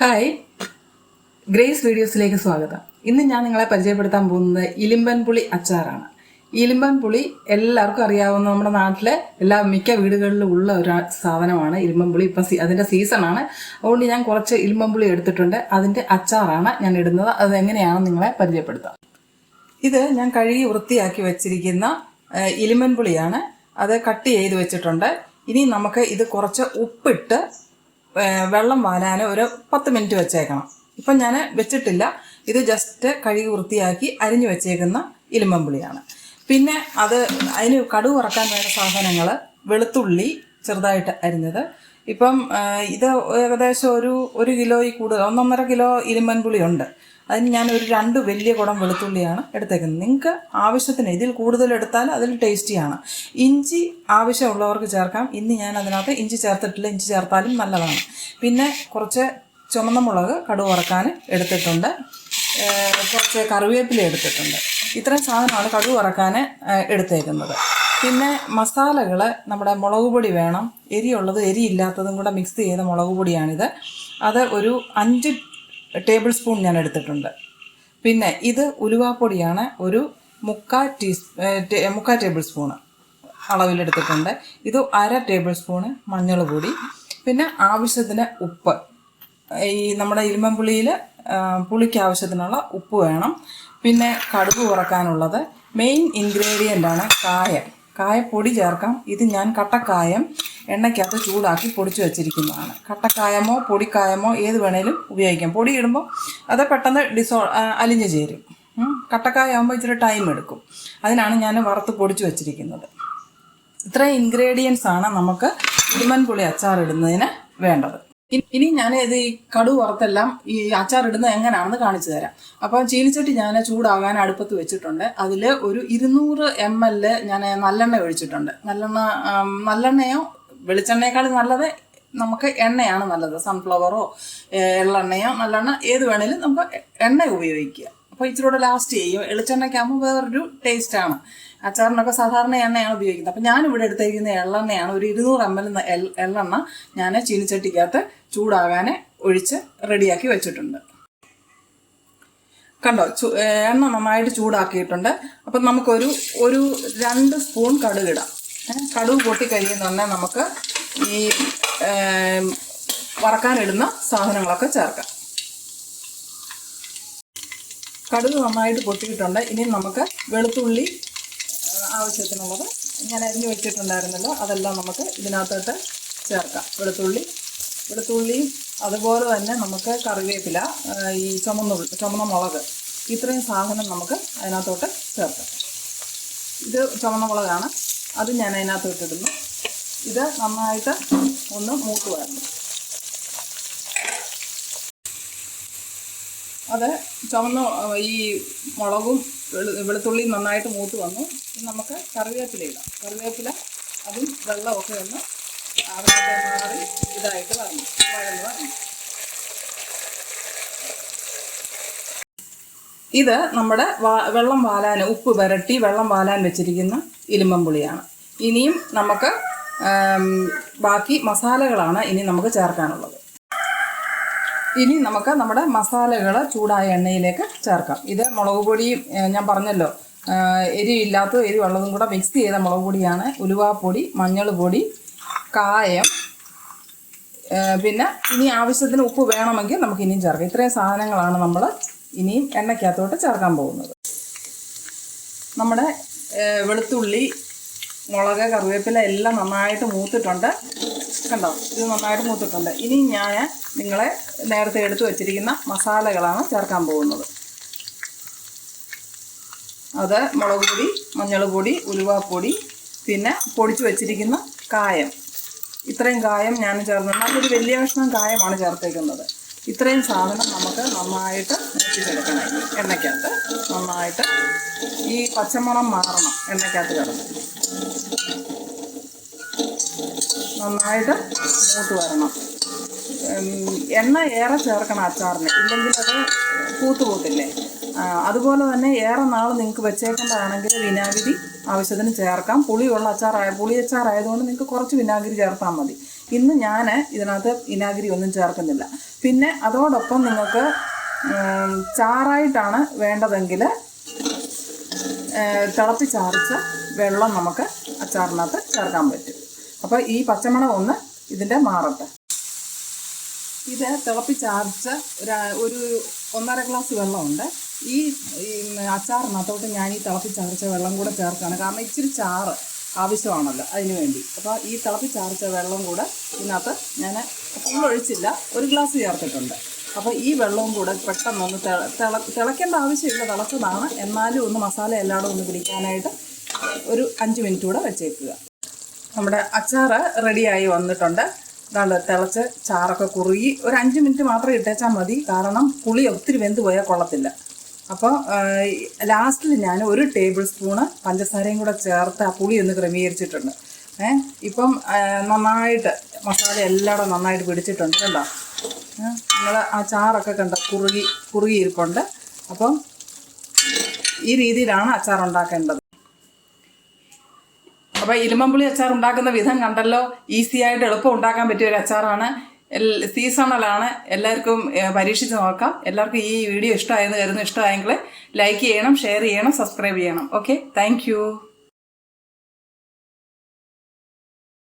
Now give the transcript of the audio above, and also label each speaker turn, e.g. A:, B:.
A: Hi. Grace വീഡിയോസിലേക്ക് സ്വാഗതം. ഇന്ന് ഞാൻ നിങ്ങളെ പരിചയപ്പെടുത്താൻ പോകുന്നത് ഇലിമ്പൻ പുളി അച്ചാറാണ്. ഇലിമ്പൻ പുളി എല്ലാവർക്കും അറിയാവുന്ന നമ്മുടെ നാട്ടിലെ എല്ലാ മിക്ക വീടുകളിലും ഉള്ള ഒരു സാധനമാണ് ഇലിമ്പൻ പുളി. ഇപ്പം അതിന്റെ സീസണാണ് അതുകൊണ്ട് ഞാൻ കുറച്ച് ഇലിമ്പൻ പുളി എടുത്തിട്ടുണ്ട്. അതിന്റെ അച്ചാറാണ് ഞാൻ ഇടുന്നത്. അത് നിങ്ങളെ പരിചയപ്പെടുത്താം? ഇത് ഞാൻ കഴുകി വൃത്തിയാക്കി വെച്ചിരിക്കുന്ന ഇലിമ്പൻ പുളിയാണ്. അത് കട്ട് ചെയ്ത് വെച്ചിട്ടുണ്ട്. ഇനി നമുക്ക് ഇത് കുറച്ച് ഉപ്പിട്ട് വെള്ളം വാലാൻ ഒരു പത്ത് മിനിറ്റ് വെച്ചേക്കണം. ഇപ്പം ഞാൻ വെച്ചിട്ടില്ല. ഇത് ജസ്റ്റ് കഴുകി വൃത്തിയാക്കി അരിഞ്ഞു വെച്ചേക്കുന്ന ഇലുമ്പമ്പുളിയാണ് പിന്നെ അത് അതിന് കടുവ് വറക്കാൻ വേണ്ട സാധനങ്ങൾ വെളുത്തുള്ളി ചെറുതായിട്ട് അരിഞ്ഞത്. ഇപ്പം ഇത് ഏകദേശം ഒരു ഒരു കിലോയിൽ കൂടുതൽ ഒന്നൊന്നര കിലോ ഇലുമ്പൻപുളി ഉണ്ട് അതിന് ഞാൻ ഒരു രണ്ട് വലിയ കുടം വെളുത്തുള്ളിയാണ് എടുത്തേക്കുന്നത്. നിങ്ങൾക്ക് ആവശ്യത്തിന് ഇതിൽ കൂടുതൽ എടുത്താൽ അതിൽ ടേസ്റ്റിയാണ് ഇഞ്ചി ആവശ്യമുള്ളവർക്ക് ചേർക്കാം. ഇന്ന് ഞാൻ അതിനകത്ത് ഇഞ്ചി ചേർത്തിട്ടില്ല. ഇഞ്ചി ചേർത്താലും നല്ലതാണ്. പിന്നെ കുറച്ച് ചുമന്ന മുളക് കടുവ് വറക്കാൻ എടുത്തിട്ടുണ്ട്. കുറച്ച് കറിവേപ്പില എടുത്തിട്ടുണ്ട്. ഇത്രയും സാധനമാണ് കടുവ് വറക്കാൻ എടുത്തേക്കുന്നത്. പിന്നെ മസാലകൾ നമ്മുടെ മുളക് പൊടി വേണം. എരിയുള്ളത് എരിയില്ലാത്തതും കൂടെ മിക്സ് ചെയ്ത മുളക് പൊടിയാണിത്. അത് ഒരു അഞ്ച് ടേബിൾ സ്പൂൺ ഞാൻ എടുത്തിട്ടുണ്ട്. പിന്നെ ഇത് ഉലുവാപ്പൊടിയാണ് ഒരു മുക്കാ ടീസ് മുക്കാൽ ടേബിൾ സ്പൂണ് അളവിലെടുത്തിട്ടുണ്ട് ഇത് അര ടേബിൾ സ്പൂണ് മഞ്ഞൾ പൊടി. പിന്നെ ആവശ്യത്തിന് ഉപ്പ്. ഈ നമ്മുടെ ഇരുമ്പൻപുളിയിൽ പുളിക്ക് ആവശ്യത്തിനുള്ള ഉപ്പ് വേണം. പിന്നെ കടുക് കുറക്കാനുള്ളത് മെയിൻ ഇൻഗ്രീഡിയന്റ് ആണ് കായം. കായപ്പൊടി ചേർക്കാം. ഇത് ഞാൻ കട്ടക്കായം എണ്ണയ്ക്കകത്ത് ചൂടാക്കി പൊടിച്ചു വെച്ചിരിക്കുന്നതാണ്. കട്ടക്കായമോ പൊടിക്കായമോ ഏത് വേണേലും ഉപയോഗിക്കാം. പൊടി ഇടുമ്പോൾ അത് പെട്ടെന്ന് ഡിസോ അലിഞ്ഞു ചേരും. കട്ടക്കായാകുമ്പോൾ ഇച്ചിരി ടൈം എടുക്കും. അതിനാണ് ഞാൻ വറുത്ത് പൊടിച്ചു വെച്ചിരിക്കുന്നത്. ഇത്രയും ഇൻഗ്രീഡിയൻസ് ആണ് നമുക്ക് ഇടുമൻ പുളി അച്ചാർ ഇടുന്നതിന് വേണ്ടത്. ഇനി ഞാൻ ഇത് ഈ കടു വറുത്തെല്ലാം ഈ അച്ചാർ ഇടുന്നത് എങ്ങനെയാണെന്ന് കാണിച്ചു തരാം. അപ്പം ചീനിച്ചട്ടി ഞാൻ ചൂടാകാൻ അടുപ്പത്ത് വെച്ചിട്ടുണ്ട്. അതിൽ ഒരു ഇരുന്നൂറ് എം എൽ ഞാൻ നല്ലെണ്ണ ഒഴിച്ചിട്ടുണ്ട്. നല്ലെണ്ണ നല്ലെണ്ണയോ? വെളിച്ചെണ്ണയെക്കാളും നല്ലത് നമുക്ക് എണ്ണയാണ് നല്ലത്. സൺഫ്ലവറോ എള്ളെണ്ണയോ നല്ലെണ്ണ ഏത് വേണേലും നമുക്ക് എണ്ണ ഉപയോഗിക്കുക അപ്പോൾ ഇച്ചിരി കൂടെ ലാസ്റ്റ് ചെയ്യും. എളിച്ചെണ്ണയ്ക്കാകുമ്പോൾ വേറൊരു ടേസ്റ്റാണ് അച്ചാറിനൊക്കെ സാധാരണ എണ്ണയാണ് ഉപയോഗിക്കുന്നത്. അപ്പം ഇവിടെ എടുത്തിരിക്കുന്ന എള്ളെണ്ണയാണ് ഒരു ഇരുന്നൂറ് എം എൽ എള്ളെണ്ണ ഞാൻ ചീനിച്ചട്ടിക്കകത്ത് ചൂടാകാൻ ഒഴിച്ച് റെഡിയാക്കി വെച്ചിട്ടുണ്ട്. കണ്ടോ? എണ്ണ നന്നായിട്ട് ചൂടാക്കിയിട്ടുണ്ട്. അപ്പം നമുക്കൊരു ഒരു രണ്ട് സ്പൂൺ കടുകിടാം കടുക് പൊട്ടി കഴിയുന്നുണ്ടെ നമുക്ക് ഈ വറക്കാനിടുന്ന സാധനങ്ങളൊക്കെ ചേർക്കാം. കടുക് നന്നായിട്ട് പൊട്ടിയിട്ടുണ്ട്. ഇനി നമുക്ക് വെളുത്തുള്ളി ആവശ്യത്തിനുള്ളത്. ഞാൻ അരിഞ്ഞു വെച്ചിട്ടുണ്ടായിരുന്നല്ലോ. അതെല്ലാം നമുക്ക് ഇതിനകത്തോട്ട് ചേർക്കാം. വെളുത്തുള്ളി വെളുത്തുള്ളിയും അതുപോലെ തന്നെ നമുക്ക് കറിവേപ്പില ഈ ചുമന്ന ചുമന്ന മുളക് ഇത്രയും സാധനം നമുക്ക് അതിനകത്തോട്ട് ചേർക്കാം. ഇത് ചുമന്ന മുളകാണ് അത് ഞാൻ അതിനകത്തോട്ട് ഇടുന്നു ഇത് നന്നായിട്ട് ഒന്ന് മൂത്ത് വരണം. അത് ചുവന്ന ഈ മുളകും വെളു വെളുത്തുള്ളിയും നന്നായിട്ട് മൂത്ത് വന്നു. നമുക്ക് കറിവേപ്പില ഇടാം. കറിവേപ്പില അതും വെള്ളമൊക്കെ ഒന്ന് അതിനകത്ത് മാറി ഇതായിട്ട് വരണം. വഴന്ന് വരണം. ഇത് നമ്മുടെ വെള്ളം വാലാൻ ഉപ്പ് വരട്ടി വെള്ളം വാലാൻ വെച്ചിരിക്കുന്ന ഇലിമ്പമ്പുളിയാണ് ഇനിയും നമുക്ക് ബാക്കി മസാലകളാണ് ഇനി നമുക്ക് ചേർക്കാനുള്ളത്. ഇനി നമുക്ക് നമ്മുടെ മസാലകൾ ചൂടായ എണ്ണയിലേക്ക് ചേർക്കാം. ഇത് മുളക് പൊടിയും ഞാൻ പറഞ്ഞല്ലോ എരിവില്ലാത്തതും എരിവുള്ളതും കൂടെ മിക്സ് ചെയ്ത മുളക് പൊടിയാണ്. ഉലുവാപ്പൊടി മഞ്ഞൾ പൊടി കായം. പിന്നെ ഇനി ആവശ്യത്തിന് ഉപ്പ് വേണമെങ്കിൽ നമുക്ക് ഇനിയും ചേർക്കാം. ഇത്രയും സാധനങ്ങളാണ് നമ്മൾ ഇനിയും എണ്ണയ്ക്കകത്തോട്ട് ചേർക്കാൻ പോകുന്നത്. നമ്മുടെ വെളുത്തുള്ളി മുളക് കറിവേപ്പില എല്ലാം നന്നായിട്ട് മൂത്തിട്ടുണ്ട്. കണ്ടോ? ഇത് നന്നായിട്ട് മൂത്തിട്ടുണ്ട്. ഇനി ഞാൻ നിങ്ങളെ നേരത്തെ എടുത്തു വച്ചിരിക്കുന്ന മസാലകളാണ് ചേർക്കാൻ പോകുന്നത്. അത് മുളക് പൊടി മഞ്ഞൾ പൊടി ഉലുവാപ്പൊടി പിന്നെ പൊടിച്ചു വച്ചിരിക്കുന്ന കായം. ഇത്രയും കായം ഞാൻ ചേർന്ന് നല്ലൊരു വലിയ കഷ്ണം കായമാണ് ചേർത്തേക്കുന്നത്. ഇത്രയും സാധനം നമുക്ക് നന്നായിട്ട് മുറ്റിച്ചെടുക്കണം എണ്ണയ്ക്കകത്ത് നന്നായിട്ട് ഈ പച്ചമുളം മാറണം എണ്ണയ്ക്കകത്ത് കിടന്ന് നന്നായിട്ട് മൂത്ത് വരണം. എണ്ണ ഏറെ ചേർക്കണം അച്ചാറിന്. ഇല്ലെങ്കിൽ അത് പൂത്ത് പോത്തില്ലേ ആ, അതുപോലെ തന്നെ ഏറെ നാൾ നിങ്ങൾക്ക് വെച്ചേക്കേണ്ടതാണെങ്കിൽ വിനാഗിരി ആവശ്യത്തിന് ചേർക്കാം. പുളിയുള്ള അച്ചാറായ പുളി അച്ചാറായതുകൊണ്ട് നിങ്ങൾക്ക് കുറച്ച് വിനാഗിരി ചേർത്താൽ മതി. ഇന്ന് ഞാൻ ഇതിനകത്ത് വിനാഗിരി ഒന്നും ചേർക്കുന്നില്ല. പിന്നെ അതോടൊപ്പം നിങ്ങൾക്ക് ചാറായിട്ടാണ് വേണ്ടതെങ്കിൽ തിളപ്പിച്ചാറിച്ച വെള്ളം നമുക്ക് അച്ചാറിനകത്ത് ചേർക്കാൻ പറ്റും. അപ്പോൾ ഈ പച്ചമണം ഒന്ന് ഇതിന്റെ മാറട്ടെ. ഇത് തിളപ്പിച്ചാർച്ച ഒരു ഒരു ഒന്നര ഗ്ലാസ് വെള്ളമുണ്ട്. ഈ അച്ചാറിനകത്തോട്ട് ഞാൻ ഈ തിളപ്പിച്ചാർച്ച വെള്ളം കൂടെ ചേർക്കുകയാണ്. കാരണം ഇച്ചിരി ചാറ് ആവശ്യമാണല്ലോ അതിന് വേണ്ടി. അപ്പോൾ ഈ തിളപ്പിച്ചാർച്ച വെള്ളം കൂടെ ഇതിനകത്ത് ഞാൻ ഫുൾ ഒഴിച്ചില്ല. ഒരു ഗ്ലാസ് ചേർത്തിട്ടുണ്ട്. അപ്പോൾ ഈ വെള്ളവും കൂടെ പെട്ടെന്നൊന്ന് ഒന്ന് തിള തിളയ്ക്കേണ്ട ആവശ്യമില്ല. തിളച്ചതാണ്. എന്നാലും ഒന്ന് മസാല എല്ലായിടും ഒന്ന് പിടിക്കാനായിട്ട് ഒരു അഞ്ച് മിനിറ്റ് കൂടെ വെച്ചേക്കുക. നമ്മുടെ അച്ചാറ് റെഡിയായി വന്നിട്ടുണ്ട്. ഇതാണ്ട് തിളച്ച് ചാറൊക്കെ കുറുകി ഒരു അഞ്ച് മിനിറ്റ് മാത്രം ഇട്ടേച്ചാൽ മതി. കാരണം പുളി ഒത്തിരി വെന്ത് പോയാൽ കൊള്ളത്തില്ല. അപ്പോൾ ലാസ്റ്റിൽ ഞാൻ ഒരു ടേബിൾ സ്പൂണ് പഞ്ചസാരയും കൂടെ ചേർത്ത് ആ പുളി ഒന്ന് ക്രമീകരിച്ചിട്ടുണ്ട്. ഏ ഇപ്പം നന്നായിട്ട് മസാല എല്ലായിടും നന്നായിട്ട് പിടിച്ചിട്ടുണ്ട് കണ്ടോ? നിങ്ങൾ ആ ചാറൊക്കെ കണ്ട? കുറുകി കുറുകിയിരിപ്പുണ്ട്. അപ്പം ഈ രീതിയിലാണ് അച്ചാർ ഉണ്ടാക്കേണ്ടത് അപ്പോൾ ഇരുമ്പമ്പുളി അച്ചാർ ഉണ്ടാക്കുന്ന വിധം കണ്ടല്ലോ. ഈസി ആയിട്ട് എളുപ്പം ഉണ്ടാക്കാൻ പറ്റിയ ഒരു അച്ചാറാണ്. സീസണലാണ് എല്ലാവർക്കും പരീക്ഷിച്ച് നോക്കാം. എല്ലാവർക്കും ഈ വീഡിയോ ഇഷ്ടമായെന്ന് കരുതുന്നു. ഇഷ്ടമായെങ്കിൽ ലൈക്ക് ചെയ്യണം ഷെയർ ചെയ്യണം സബ്സ്ക്രൈബ് ചെയ്യണം. Okay thank